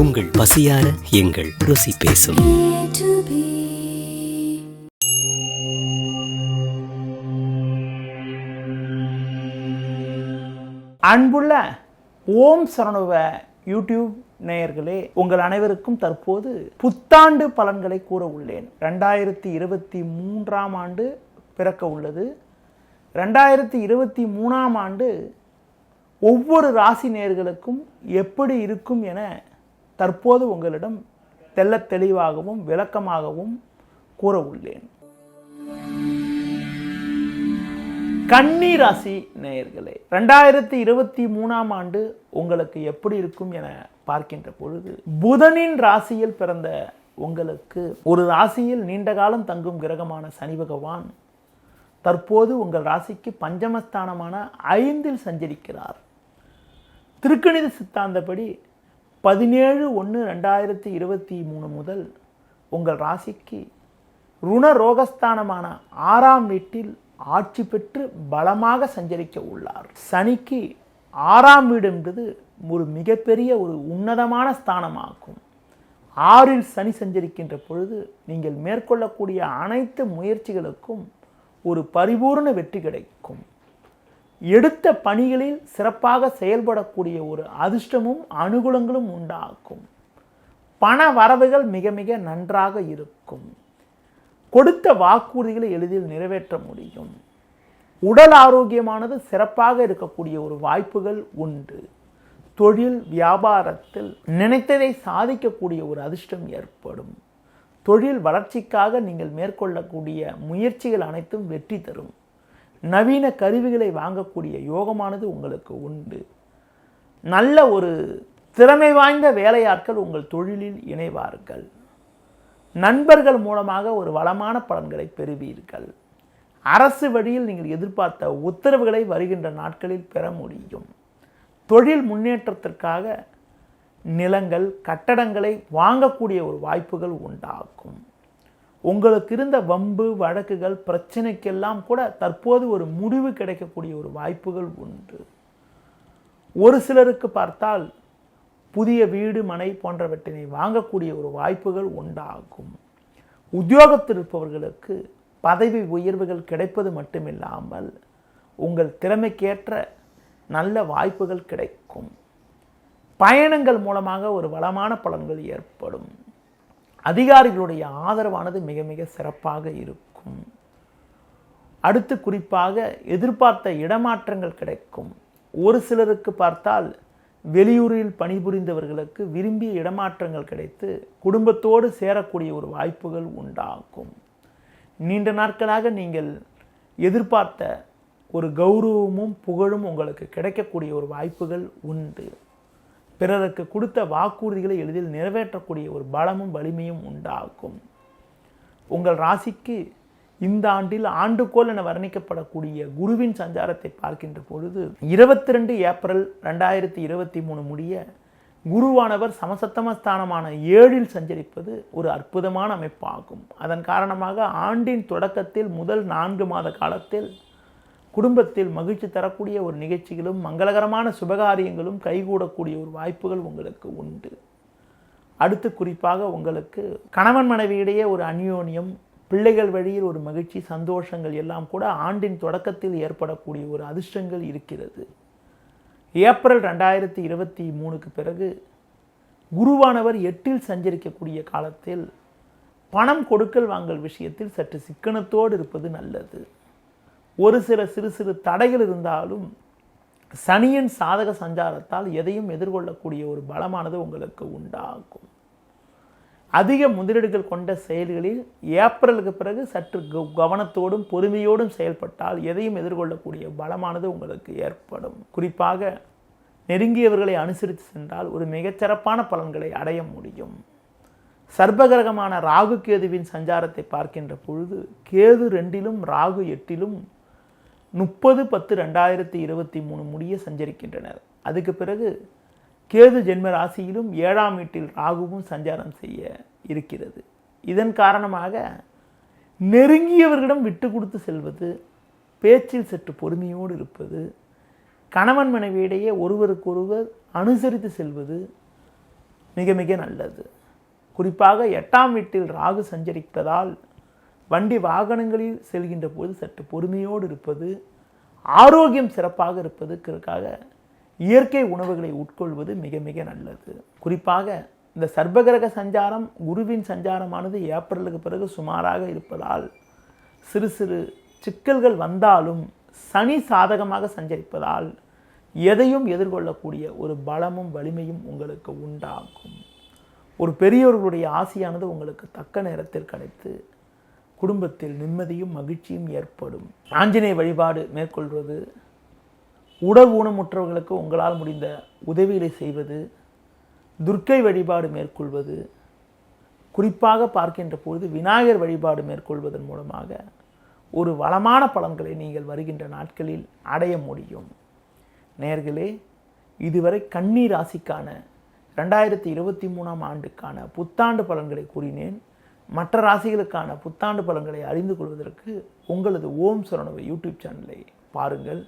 உங்கள் பசியார எங்கள் ருசி பேசும். அன்புள்ள ஓம் சரணுவ யூடியூப் நேயர்களே உங்கள் அனைவருக்கும் தற்போது புத்தாண்டு பலன்களை கூற உள்ளேன். ரெண்டாயிரத்தி இருபத்தி மூன்றாம் ஆண்டு பிறக்க உள்ளது. ரெண்டாயிரத்தி இருபத்தி மூணாம் ஆண்டு ஒவ்வொரு ராசி நேயர்களுக்கும் எப்படி இருக்கும் என தற்போது உங்களிடம் தெல்ல தெளிவாகவும் விளக்கமாகவும் கூற உள்ளேன் கன்னி ராசி நேயர்களே ரெண்டாயிரத்தி இருபத்தி மூணாம் ஆண்டு உங்களுக்கு எப்படி இருக்கும் என பார்க்கின்ற பொழுது புதனின் ராசியில் பிறந்த உங்களுக்கு ஒரு ராசியில் நீண்ட காலம் தங்கும் கிரகமான சனி பகவான் தற்போது உங்கள் ராசிக்கு பஞ்சமஸ்தானமான ஐந்தில் சஞ்சரிக்கிறார். திருக்கணித சித்தாந்தப்படி பதினேழு ஒன்று ரெண்டாயிரத்தி இருபத்தி மூணு முதல் உங்கள் ராசிக்கு ருண ரோகஸ்தானமான ஆறாம் வீட்டில் ஆட்சி பெற்று பலமாக சஞ்சரிக்க உள்ளார். சனிக்கு ஆறாம் வீடு என்பது ஒரு மிகப்பெரிய ஒரு உன்னதமான ஸ்தானமாகும். ஆறில் சனி சஞ்சரிக்கின்ற பொழுது நீங்கள் மேற்கொள்ளக்கூடிய அனைத்து முயற்சிகளுக்கும் ஒரு பரிபூர்ண வெற்றி கிடைக்கும். எடுத்த பணிகளில் சிறப்பாக செயல்படக்கூடிய ஒரு அதிர்ஷ்டமும் அனுகூலங்களும் உண்டாகும். பண வரவுகள் மிக மிக நன்றாக இருக்கும். கொடுத்த வாக்குறுதிகளை எளிதில் நிறைவேற்ற முடியும். உடல் ஆரோக்கியமானது சிறப்பாக இருக்கக்கூடிய ஒரு வாய்ப்புகள் உண்டு. தொழில் வியாபாரத்தில் நினைத்ததை சாதிக்கக்கூடிய ஒரு அதிர்ஷ்டம் ஏற்படும். தொழில் வளர்ச்சிக்காக நீங்கள் மேற்கொள்ளக்கூடிய முயற்சிகள் அனைத்தும் வெற்றி தரும். நவீன கருவிகளை வாங்கக்கூடிய யோகமானது உங்களுக்கு உண்டு. நல்ல ஒரு திறமை வாய்ந்த வேலையாட்கள் உங்கள் தொழிலில் இணைவார்கள். நண்பர்கள் மூலமாக ஒரு வளமான பலன்களை பெறுவீர்கள். அரசு வழியில் நீங்கள் எதிர்பார்த்த உத்தரவுகளை வருகின்ற நாட்களில் பெற முடியும். தொழில் முன்னேற்றத்திற்காக நிலங்கள் கட்டடங்களை வாங்கக்கூடிய ஒரு வாய்ப்புகள் உண்டாகும். உங்களுக்கு இருந்த வம்பு வழக்குகள் பிரச்சனைக்கெல்லாம் கூட தற்போது ஒரு முடிவு கிடைக்கக்கூடிய ஒரு வாய்ப்புகள் உண்டு. ஒரு சிலருக்கு பார்த்தால் புதிய வீடு மனை போன்றவற்றினை வாங்கக்கூடிய ஒரு வாய்ப்புகள் உண்டாகும். உத்தியோகத்தில் இருப்பவர்களுக்கு பதவி உயர்வுகள் கிடைப்பது மட்டுமில்லாமல் உங்கள் திறமைக்கேற்ற நல்ல வாய்ப்புகள் கிடைக்கும். பயணங்கள் மூலமாக ஒரு வளமான பலன்கள் ஏற்படும். அதிகாரிகளுடைய ஆதரவானது மிக மிக சிறப்பாக இருக்கும். அடுத்து குறிப்பாக எதிர்பார்த்த இடமாற்றங்கள் கிடைக்கும். ஒரு சிலருக்கு பார்த்தால் வெளியூரில் பணிபுரிந்தவர்களுக்கு விரும்பிய இடமாற்றங்கள் கிடைத்து குடும்பத்தோடு சேரக்கூடிய ஒரு வாய்ப்புகள் உண்டாகும். நீண்ட நாட்களாக நீங்கள் எதிர்பார்த்த ஒரு கௌரவமும் புகழும் உங்களுக்கு கிடைக்கக்கூடிய ஒரு வாய்ப்புகள் உண்டு. பிறருக்கு கொடுத்த வாக்குறுதிகளை எளிதில் நிறைவேற்றக்கூடிய ஒரு பலமும் வலிமையும் உண்டாகும். உங்கள் ராசிக்கு இந்த ஆண்டில் ஆண்டுகோல் என வர்ணிக்கப்படக்கூடிய குருவின் சஞ்சாரத்தை பார்க்கின்ற பொழுது இருபத்தி ரெண்டு ஏப்ரல் ரெண்டாயிரத்தி இருபத்தி மூணு முடிய குருவானவர் சமசத்தமஸ்தானமான ஏழில் சஞ்சரிப்பது ஒரு அற்புதமான அமைப்பாகும். அதன் காரணமாக ஆண்டின் தொடக்கத்தில் முதல் நான்கு மாத காலத்தில் குடும்பத்தில் மகிழ்ச்சி தரக்கூடிய ஒரு நிகழ்ச்சிகளும் மங்களகரமான சுபகாரியங்களும் கைகூடக்கூடிய ஒரு வாய்ப்புகள் உங்களுக்கு உண்டு. அடுத்து குறிப்பாக உங்களுக்கு கணவன் மனைவியிடையே ஒரு அந்யோன்யம் பிள்ளைகள் வழியில் ஒரு மகிழ்ச்சி சந்தோஷங்கள் எல்லாம் கூட ஆண்டின் தொடக்கத்தில் ஏற்படக்கூடிய ஒரு அதிர்ஷ்டங்கள் இருக்கிறது. ஏப்ரல் ரெண்டாயிரத்தி இருபத்தி மூணுக்கு பிறகு குருவானவர் எட்டில் சஞ்சரிக்கக்கூடிய காலத்தில் பணம் கொடுக்கல் வாங்கல் விஷயத்தில் சற்று சிக்கனத்தோடு இருப்பது நல்லது. ஒரு சில சிறு சிறு தடைகள் இருந்தாலும் சனியின் சாதக சஞ்சாரத்தால் எதையும் எதிர்கொள்ளக்கூடிய ஒரு பலமானது உங்களுக்கு உண்டாகும். அதிக முதலீடுகள் கொண்ட செயல்களில் ஏப்ரலுக்கு பிறகு சற்று கவனத்தோடும் பொறுமையோடும் செயல்பட்டால் எதையும் எதிர்கொள்ளக்கூடிய பலமானது உங்களுக்கு ஏற்படும். குறிப்பாக நெருங்கியவர்களை அனுசரித்து சென்றால் ஒரு மிகச்சிறப்பான பலன்களை அடைய முடியும். சர்ப்பகிரகமான ராகு கேதுவின் சஞ்சாரத்தை பார்க்கின்ற பொழுது கேது ரெண்டிலும் ராகு எட்டிலும் முப்பது பத்து ரெண்டாயிரத்தி இருபத்தி மூணு முடிய சஞ்சரிக்கின்றனர். அதுக்கு பிறகு கேது ஜென்ம ராசியிலும் ஏழாம் வீட்டில் ராகுவும் சஞ்சாரம் செய்ய இருக்கிறது. இதன் காரணமாக நெருங்கியவர்களிடம் விட்டு கொடுத்து செல்வது பேச்சில் சற்று பொறுமையோடு இருப்பது கணவன் மனைவியிடையே ஒருவருக்கொருவர் அனுசரித்து செல்வது மிக மிக நல்லது. குறிப்பாக எட்டாம் வீட்டில் ராகு சஞ்சரிப்பதால் வண்டி வாகனங்களில் செல்கின்ற போது சற்று பொறுமையோடு இருப்பது ஆரோக்கியம் சிறப்பாக இருப்பதற்காக இயற்கை உணவுகளை உட்கொள்வது மிக மிக நல்லது. குறிப்பாக இந்த சர்வகிரக சஞ்சாரம் குருவின் சஞ்சாரமானது ஏப்ரலுக்கு பிறகு சுமாராக இருப்பதால் சிறு சிறு சிக்கல்கள் வந்தாலும் சனி சாதகமாக சஞ்சரிப்பதால் எதையும் எதிர்கொள்ளக்கூடிய ஒரு பலமும் வலிமையும் உங்களுக்கு உண்டாகும். ஒரு பெரியவர்களுடைய ஆசையானது உங்களுக்கு தக்க நேரத்தில் கிடைத்து குடும்பத்தில் நிம்மதியும் மகிழ்ச்சியும் ஏற்படும். ஆஞ்சநேய வழிபாடு மேற்கொள்வது உடல் ஊனமுற்றவர்களுக்கு உங்களால் முடிந்த உதவிகளை செய்வது துர்க்கை வழிபாடு மேற்கொள்வது குறிப்பாக பார்க்கின்ற பொழுது விநாயகர் வழிபாடு மேற்கொள்வதன் மூலமாக ஒரு வளமான பலன்களை நீங்கள் வருகின்ற நாட்களில் அடைய முடியும். நேர்களே இதுவரை கண்ணீர் ராசிக்கான ரெண்டாயிரத்தி இருபத்தி மூணாம் ஆண்டுக்கான புத்தாண்டு பலன்களை கூறினேன். மற்ற ராசிகளுக்கான புத்தாண்டு பலன்களை அறிந்து கொள்வதற்கு உங்களது ஓம் சரணவை யூடியூப் சேனலை பாருங்கள்.